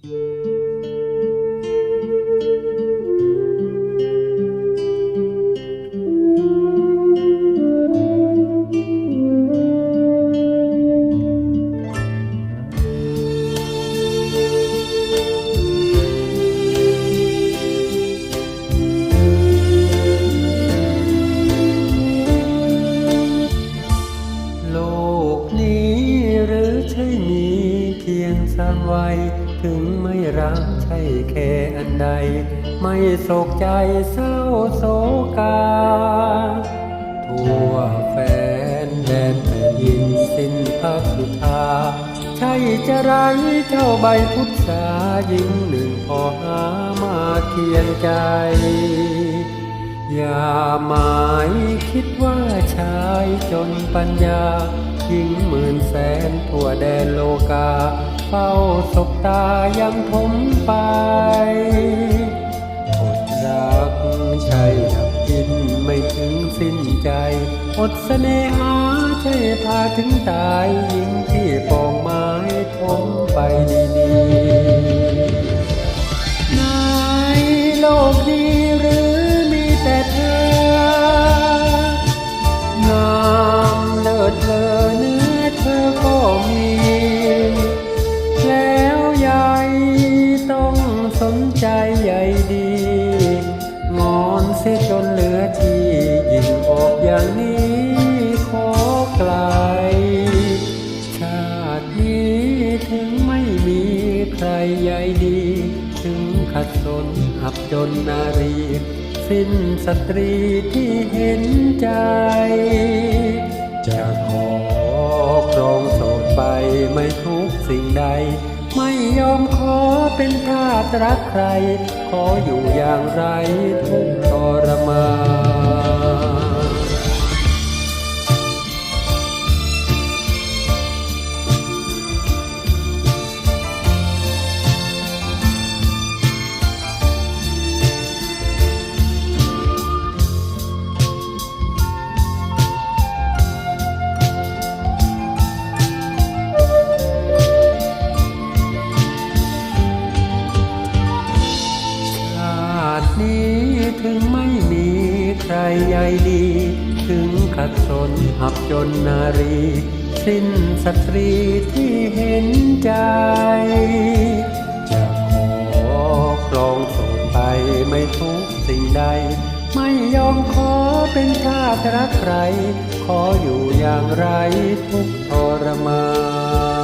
โลกนี้หรือใช่มีเพียงสามวัย ถึงไม่รักใช่แค่อันใด ไม่โศกใจเศร้าโศกา ทั่วแฟนแดนแผ่นดินสิ้นพักสุธาใช่จะไรเท่าใบพุทธายิ่งหนึ่งพอหามาเคียงใจ อย่าหมายคิดว่าชายจนปัญญา ยิ่งหมื่นแสนทั่วแดนโลกาเฝ้าศบตายังทมไปอดรักใช่ดับกินไม่ถึงสิ้นใจ อดเสน่หาใช่พาถึงตายยิ่งที่ปองไม้ทมไปดี ใจใหญ่ดีงอนเสียจนเหลือที่ยิ่งออกอย่างนี้ขอไกล ชาตินี้ถึงไม่มีใครใหญ่ดี ถึงขัดสนอับจนนารี สิ้นสตรีที่เห็นใจ จะขอครองโสดไปไม่ทุกสิ่งใด ไม่ยอมขอเป็นทาสรัก ใคร ขออยู่อย่างไรทุกทรมาน นี้ถึงไม่มีใครใหญ่ดี ถึงขัดสนหับจนนารี สิ้นสตรีที่เห็นใจ จะขอครองโสดไปไม่ทุกสิ่งใด ไม่ยอมขอเป็นทาสรักใคร ขออยู่อย่างไรทุกทรมาน